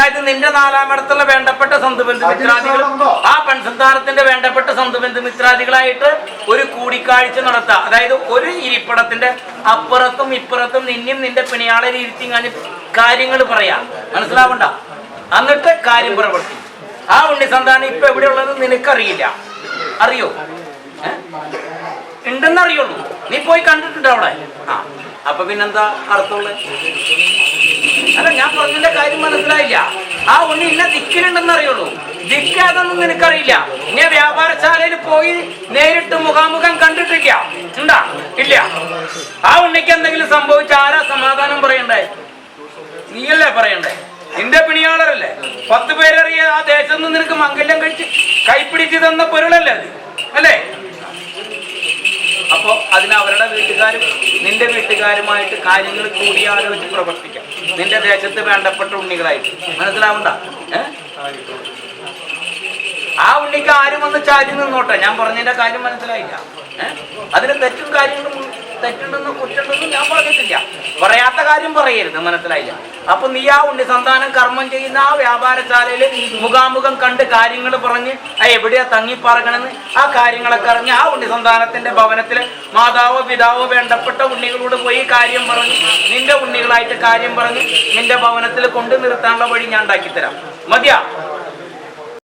അതായത് നിന്റെ നാലാമിടത്തുള്ള വേണ്ടപ്പെട്ട സ്വന്തബന്ധു മിത്രാദികൾ ആ പെൺസന്താനത്തിന്റെ വേണ്ടപ്പെട്ട സ്വന്തബന്ധു മിത്രാദികളായിട്ട് ഒരു കൂടിക്കാഴ്ച നടത്താം. അതായത് ഒരു ഇരിപ്പിടത്തിന്റെ അപ്പുറത്തും ഇപ്പുറത്തും നിന്നും നിന്റെ പിണിയാളെ ഇരുത്തി കഴിഞ്ഞ് കാര്യങ്ങൾ പറയാം. മനസ്സിലാവണ്ട? എന്നിട്ട് കാര്യം പ്രവർത്തി ആ ഉണ്ണി സന്താനം എവിടെ എവിടെയുള്ളത് നിനക്കറിയില്ല. അറിയോ? ഉണ്ടെന്നറിയുള്ളൂ. ഉണ്ടെന്ന് നീ പോയി കണ്ടിട്ടുണ്ട് അവിടെ? ആ. അപ്പൊ പിന്നെന്താ അർത്ഥമുള്ളത്? അല്ല ഞാൻ പറഞ്ഞതിന്റെ കാര്യം മനസ്സിലായില്ല. ആ ഉണ്ണി ഇന്ന ദിക്കിലുണ്ടെന്ന് അറിയുള്ളൂ. ദിക്ക് അതൊന്നും നിനക്കറിയില്ല. ഞാൻ വ്യാപാരശാലയിൽ പോയി നേരിട്ട് മുഖാമുഖം കണ്ടിട്ടില്ല. ഉണ്ടാ? ഇല്ല. ആ ഉണ്ണിക്ക് എന്തെങ്കിലും സംഭവിച്ച ആരാ സമാധാനം പറയണ്ടേ? നീയല്ലേ പറയണ്ടേ? നിന്റെ പിണിയാളരല്ലേ? പത്ത് പേരറിയ ആ ദേശത്ത് നിന്ന് നിനക്ക് മംഗല്യം കഴിച്ച് കൈപ്പിടിച്ച് തന്ന പൊരുളല്ലേ അത്? അപ്പോ അതിന് അവരുടെ വീട്ടുകാരും നിന്റെ വീട്ടുകാരുമായിട്ട് കാര്യങ്ങൾ കൂടിയാലോചിച്ച് പ്രവർത്തിക്കാം. നിന്റെ ദേശത്ത് വേണ്ടപ്പെട്ട ഉണ്ണികളായിട്ട്. മനസ്സിലാവണ്ട ആ ഉണ്ണിക്ക് ആരും വന്ന് ചാരി നിന്നോട്ടെ. ഞാൻ പറഞ്ഞതിന്റെ കാര്യം മനസ്സിലായില്ല? അതിന് തെറ്റും കാര്യങ്ങളും തെറ്റുണ്ടെന്ന് കുറ്റുണ്ടെന്ന് ഞാൻ പറഞ്ഞിട്ടില്ല. പറയാത്ത കാര്യം പറയരുത് മനസ്സിലായില്ല. അപ്പൊ നീ ആ ഉണ്ണി സന്താനം കർമ്മം ചെയ്യുന്ന ആ വ്യാപാരശാലയിൽ മുഖാമുഖം കണ്ട് കാര്യങ്ങൾ പറഞ്ഞ് ആ എവിടെയാ തങ്ങിപ്പറങ്ങണെന്ന് ആ കാര്യങ്ങളൊക്കെ അറിഞ്ഞ് ആ ഉണ്ണി സന്താനത്തിന്റെ ഭവനത്തിൽ മാതാവോ പിതാവോ വേണ്ടപ്പെട്ട ഉണ്ണികളോട് പോയി കാര്യം പറഞ്ഞ് നിന്റെ ഉണ്ണികളായിട്ട് കാര്യം പറഞ്ഞ് നിന്റെ ഭവനത്തിൽ കൊണ്ടു നിർത്താനുള്ള വഴി ഞാൻ ഉണ്ടാക്കി തരാം മതിയാ?